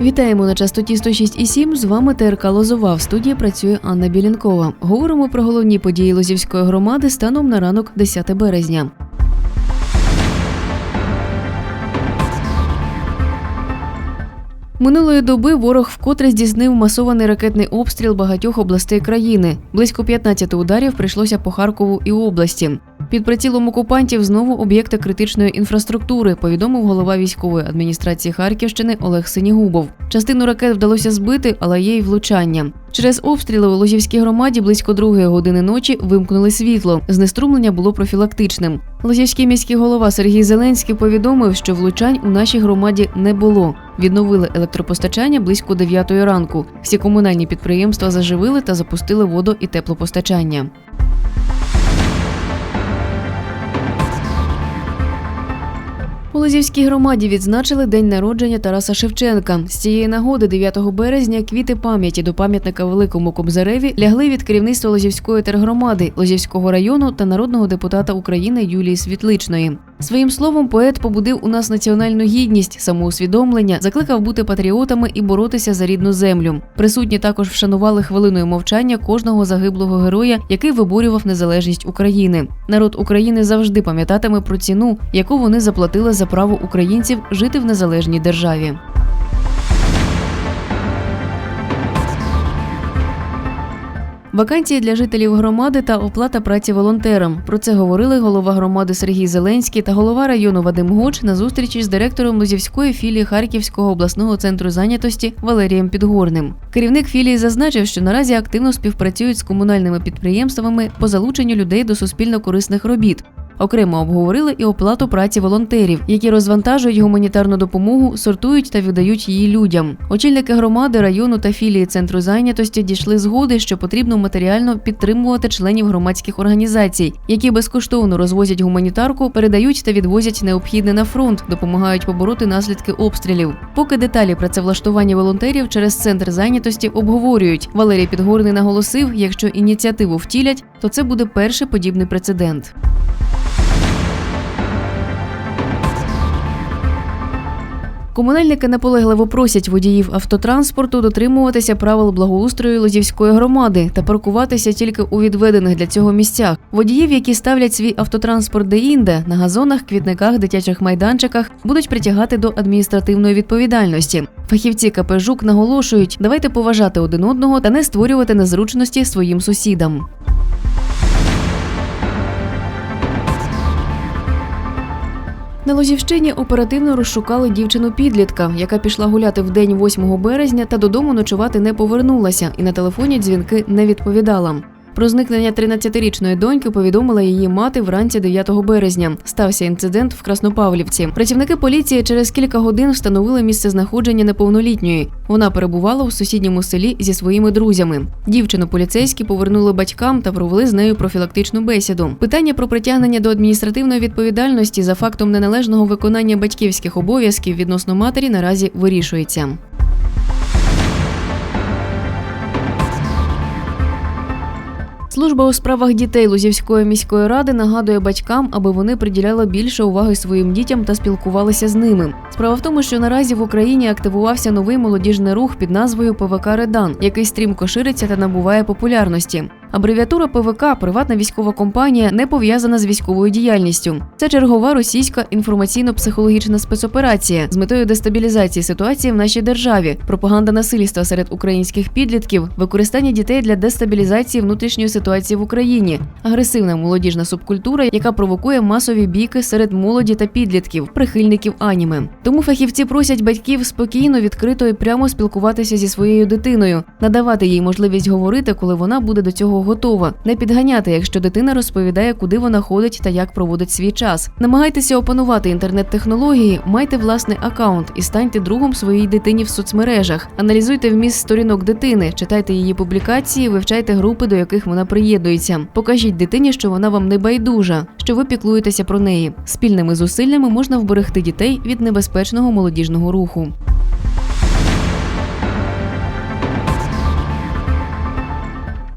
Вітаємо на частоті 106,7. З вами ТРК Лозова. В студії працює Анна Білінкова. Говоримо про головні події Лозівської громади станом на ранок 10 березня. Минулої доби ворог вкотре здійснив масований ракетний обстріл багатьох областей країни. Близько 15 ударів прийшлося по Харкову і області. Під прицілом окупантів знову об'єкти критичної інфраструктури, повідомив голова військової адміністрації Харківщини Олег Синігубов. Частину ракет вдалося збити, але є й влучання. Через обстріли у Лозівській громаді близько другої години ночі вимкнули світло. Знеструмлення було профілактичним. Лозівський міський голова Сергій Зеленський повідомив, що влучань у нашій громаді не було. Відновили електропостачання близько 9 ранку. Всі комунальні підприємства заживили та запустили водо і теплопостачання. У Лозівській громаді відзначили день народження Тараса Шевченка. З цієї нагоди, 9 березня, квіти пам'яті до пам'ятника Великому Кобзареві лягли від керівництва Лозівської тергромади, Лозівського району та народного депутата України Юлії Світличної. Своїм словом, поет побудив у нас національну гідність, самоусвідомлення, закликав бути патріотами і боротися за рідну землю. Присутні також вшанували хвилиною мовчання кожного загиблого героя, який виборював незалежність України. Народ України завжди пам'ятатиме про ціну, яку вони заплатили за право українців жити в незалежній державі. Вакансії для жителів громади та оплата праці волонтерам. Про це говорили голова громади Сергій Зеленський та голова району Вадим Гоч на зустрічі з директором Лузівської філії Харківського обласного центру зайнятості Валерієм Підгорним. Керівник філії зазначив, що наразі активно співпрацюють з комунальними підприємствами по залученню людей до суспільно корисних робіт. Окремо обговорили і оплату праці волонтерів, які розвантажують гуманітарну допомогу, сортують та віддають її людям. Очільники громади, району та філії центру зайнятості дійшли згоди, що потрібно матеріально підтримувати членів громадських організацій, які безкоштовно розвозять гуманітарку, передають та відвозять необхідне на фронт, допомагають побороти наслідки обстрілів. Поки деталі працевлаштування волонтерів через центр зайнятості обговорюють. Валерій Підгорний наголосив, якщо ініціативу втілять, то це буде перший подібний прецедент. Комунальники наполегливо просять водіїв автотранспорту дотримуватися правил благоустрою Лозівської громади та паркуватися тільки у відведених для цього місцях. Водіїв, які ставлять свій автотранспорт де-інде на газонах, квітниках, дитячих майданчиках, будуть притягати до адміністративної відповідальності. Фахівці КП наголошують, давайте поважати один одного та не створювати незручності своїм сусідам. На Лозівщині оперативно розшукали дівчину підлітка, яка пішла гуляти в день 8 березня та додому ночувати не повернулася і на телефоні дзвінки не відповідала. Про зникнення 13-річної доньки повідомила її мати вранці 9 березня. Стався інцидент в Краснопавлівці. Працівники поліції через кілька годин встановили місце знаходження неповнолітньої. Вона перебувала у сусідньому селі зі своїми друзями. Дівчину поліцейські повернули батькам та провели з нею профілактичну бесіду. Питання про притягнення до адміністративної відповідальності за фактом неналежного виконання батьківських обов'язків відносно матері наразі вирішується. Служба у справах дітей Лузівської міської ради нагадує батькам, аби вони приділяли більше уваги своїм дітям та спілкувалися з ними. Справа в тому, що наразі в Україні активувався новий молодіжний рух під назвою ПВК Редан, який стрімко шириться та набуває популярності. Абревіатура ПВК приватна військова компанія не пов'язана з військовою діяльністю. Це чергова російська інформаційно-психологічна спецоперація з метою дестабілізації ситуації в нашій державі, пропаганда насильства серед українських підлітків, використання дітей для дестабілізації внутрішньої ситуації в Україні, агресивна молодіжна субкультура, яка провокує масові бійки серед молоді та підлітків, прихильників аніме. Тому фахівці просять батьків спокійно, відкрито і прямо спілкуватися зі своєю дитиною, надавати їй можливість говорити, коли вона буде до цього готова, не підганяти, якщо дитина розповідає, куди вона ходить та як проводить свій час. Намагайтеся опанувати інтернет-технології, майте власний акаунт і станьте другом своїй дитині в соцмережах. Аналізуйте вміст сторінок дитини, читайте її публікації, вивчайте групи, до яких вона приєднується. Покажіть дитині, що вона вам не байдужа, що ви піклуєтеся про неї. Спільними зусиллями можна вберегти дітей від небезпечного молодіжного руху.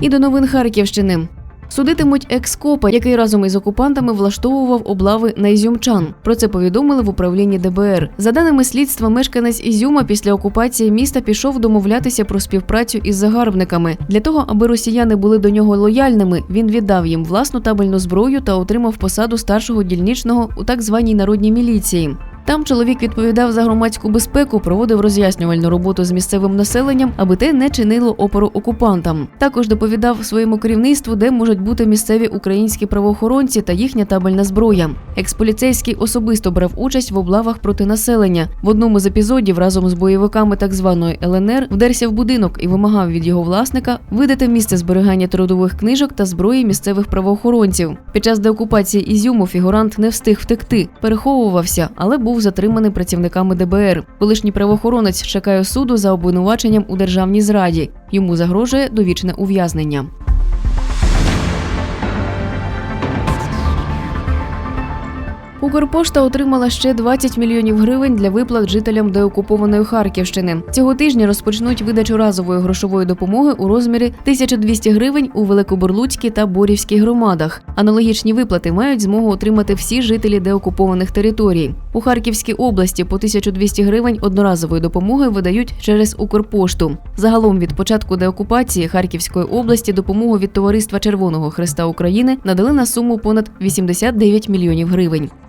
І до новин Харківщини. Судитимуть екс-копа, який разом із окупантами влаштовував облави на ізюмчан. Про це повідомили в управлінні ДБР. За даними слідства, мешканець Ізюма після окупації міста пішов домовлятися про співпрацю із загарбниками. Для того, аби росіяни були до нього лояльними, він віддав їм власну табельну зброю та отримав посаду старшого дільничного у так званій народній міліції. Там чоловік відповідав за громадську безпеку, проводив роз'яснювальну роботу з місцевим населенням, аби те не чинило опору окупантам. Також доповідав своєму керівництву, де можуть бути місцеві українські правоохоронці та їхня табельна зброя. Експоліцейський особисто брав участь в облавах проти населення. В одному з епізодів разом з бойовиками так званої ЛНР вдерся в будинок і вимагав від його власника видати місце зберігання трудових книжок та зброї місцевих правоохоронців. Під час деокупації Ізюму фігурант не встиг втекти, переховувався, але був затриманий працівниками ДБР. Колишній правоохоронець чекає суду за обвинуваченням у державній зраді. Йому загрожує довічне ув'язнення. Укрпошта отримала ще 20 мільйонів гривень для виплат жителям деокупованої Харківщини. Цього тижня розпочнуть видачу разової грошової допомоги у розмірі 1200 гривень у Великобурлуцькій та Борівській громадах. Аналогічні виплати мають змогу отримати всі жителі деокупованих територій. У Харківській області по 1200 гривень одноразової допомоги видають через Укрпошту. Загалом від початку деокупації Харківської області допомогу від Товариства Червоного Христа України надали на суму понад 89 мільйонів гривень.